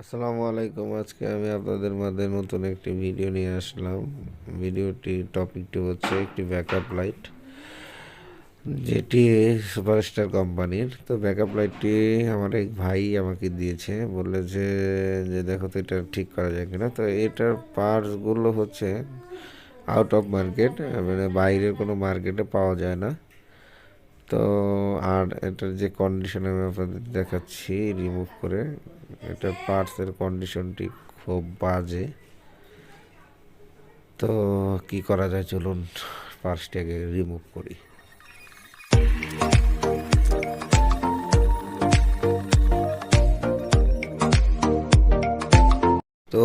আসসালামু আলাইকুম। আজকে আমি আপনাদের মাঝে নতুন একটি ভিডিও নিয়ে আসলাম। ভিডিওটি টপিকটি হচ্ছে একটি ব্যাকআপ লাইট যেটি সুপারস্টার কোম্পানির। তো ব্যাকআপ লাইটটি আমার এক ভাই আমাকে দিয়েছে। বললে যে যে দেখো তো এটা ঠিক করা যায় কিনা। তো এটার পার্টসগুলো হচ্ছে আউট অফ মার্কেট মানে বাইরের কোনো মার্কেটে পাওয়া যায় না। তো আর এটার যে কন্ডিশন আমি আপনাদের দেখাচ্ছি রিমুভ করে এটার পার্টসের কন্ডিশনটি খুব বাজে। তো কি করা যায় চলুন পার্টসটাকে রিমুভ করি। তো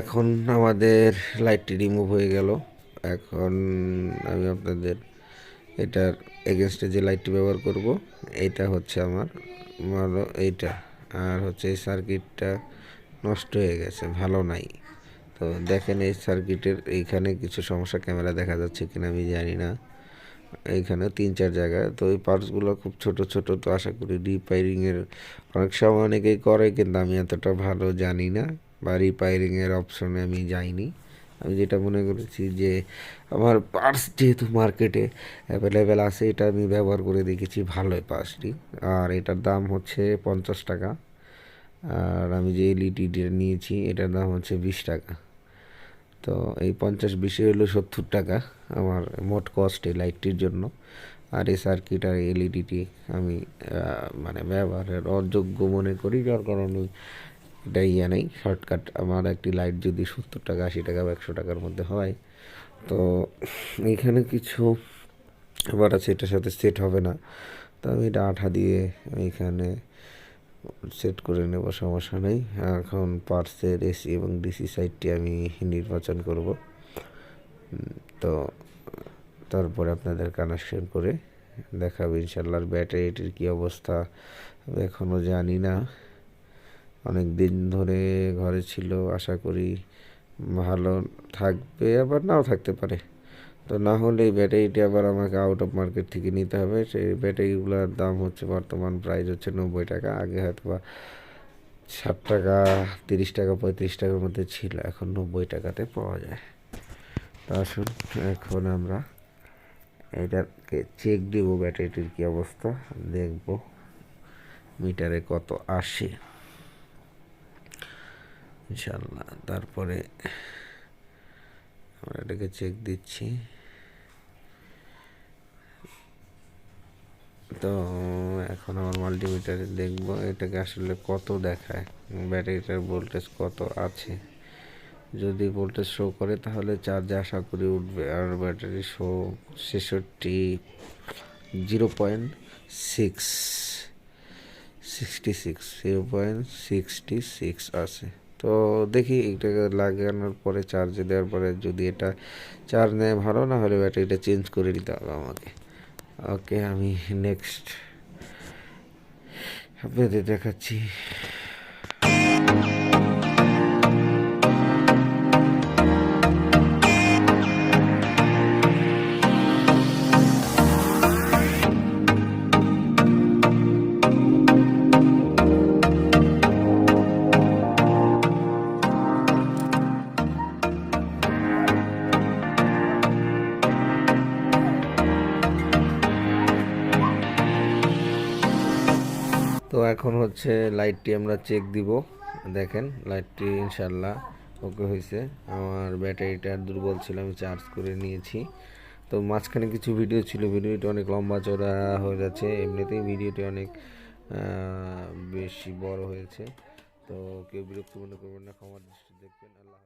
এখন আমাদের লাইটটি রিমুভ হয়ে গেল। এখন আমি আপনাদের এটার এগেনস্টে যে লাইটটি ব্যবহার করব এটা হচ্ছে আমার ভালো এইটা। আর হচ্ছে এই সার্কিটটা নষ্ট হয়ে গেছে, ভালো নাই। তো দেখেন এই সার্কিটের এইখানে কিছু সমস্যা ক্যামেরা দেখা যাচ্ছে কিনা আমি জানি না। এইখানে তিন চার জায়গায় তো ওই পার্টসগুলো খুব ছোট ছোট, তো আশা করি রিপেয়ারিংয়ের অনেক সময় অনেকেই করে, কিন্তু আমি এতটা ভালো জানি না। বা রিপেয়ারিংয়ের অপশনে আমি যাইনি। আমি যেটা মনে করেছি যে আমার পার্স যেহেতু মার্কেটে অ্যাভেলেবেল আছে, এটা আমি ব্যবহার করে দেখেছি ভালোই পার্সটি আর এটার দাম হচ্ছে পঞ্চাশ টাকা। আর আমি যে এলইডিটা নিয়েছি, এটার দাম হচ্ছে বিশ টাকা। তো এই পঞ্চাশ বিশে হলো সত্তর টাকা আমার মোট কস্ট এই লাইটটির জন্য। আর এই সার্কিট আর এলইডিটি আমি মানে ব্যবহারের অযোগ্য মনে করি, যার কারণে এটা ইয়ে নেই শর্টকাট আমার একটি লাইট যদি সত্তর টাকা, আশি টাকা বা একশো টাকার মধ্যে হয়, তো এখানে কিছু আবার আছে, এটার সাথে সেট হবে না। তো আমি এটা আঠা দিয়ে এখানে সেট করে নেব, সমস্যা নেই। এখন পার্সের এসি এবং ডিসি সাইডটি আমি নির্বাচন করব। তো তারপরে আপনাদের কানেকশন করে দেখাবো, ইনশাল্লাহ। ব্যাটারিটির কী অবস্থা এখনও জানি না। অনেক দিন ধরে ঘরে ছিল, আশা করি ভালো থাকবে, আবার নাও থাকতে পারে। তো না হলে এই ব্যাটারিটি আবার আমাকে আউট অফ মার্কেট থেকে নিতে হবে। সেই ব্যাটারিগুলোর দাম হচ্ছে বর্তমান প্রাইস হচ্ছে নব্বই টাকা, আগে হয়তো বা ষাট টাকা, তিরিশ টাকা, পঁয়ত্রিশ টাকার মধ্যে ছিল, এখন নব্বই টাকাতে পাওয়া যায়। তো আসুন, এখন আমরা এটাকে চেক দিব ব্যাটারিটির কী অবস্থা, দেখব মিটারে কত আসে। ইনশাল্লাহ তারপরে আমরা এটাকে চেক দিচ্ছি। তো এখন আমার মাল্টিমিটারে দেখব এটাকে আসলে কত দেখায়, ব্যাটারিটার ভোল্টেজ কত আছে। যদি ভোল্টেজ শো করে তাহলে চার্জে আশা করি উঠবে। আর ব্যাটারি শো ছেষট্টি zero point six sixty six zero point sixty six আছে। তো দেখি এটাকে লাগানোর পরে চার্জে দেওয়ার পরে যদি এটা চার্জ নেয় ভালো, না হলে ব্যাটারিটা চেঞ্জ করে নিতে হবে আমাকে। ওকে আমি নেক্সট আপনাদের দেখাচ্ছি। তো এখন হচ্ছে লাইটটি আমরা চেক দিব। দেখেন লাইটটি ইনশাল্লাহ ওকে হয়েছে। আমার ব্যাটারিটা দুর্বল ছিল, আমি চার্জ করে নিয়েছি। তো মাঝখানে কিছু ভিডিও ছিল ভিডিওটি অনেক লম্বা চড়া হয়ে যাচ্ছে। এমনিতেই ভিডিওটি অনেক বেশি বড় হয়েছে। তো কেউ বিরক্ত মনে করবেন না, ক্ষমার দৃষ্টি দেখবেন। আল্লাহ।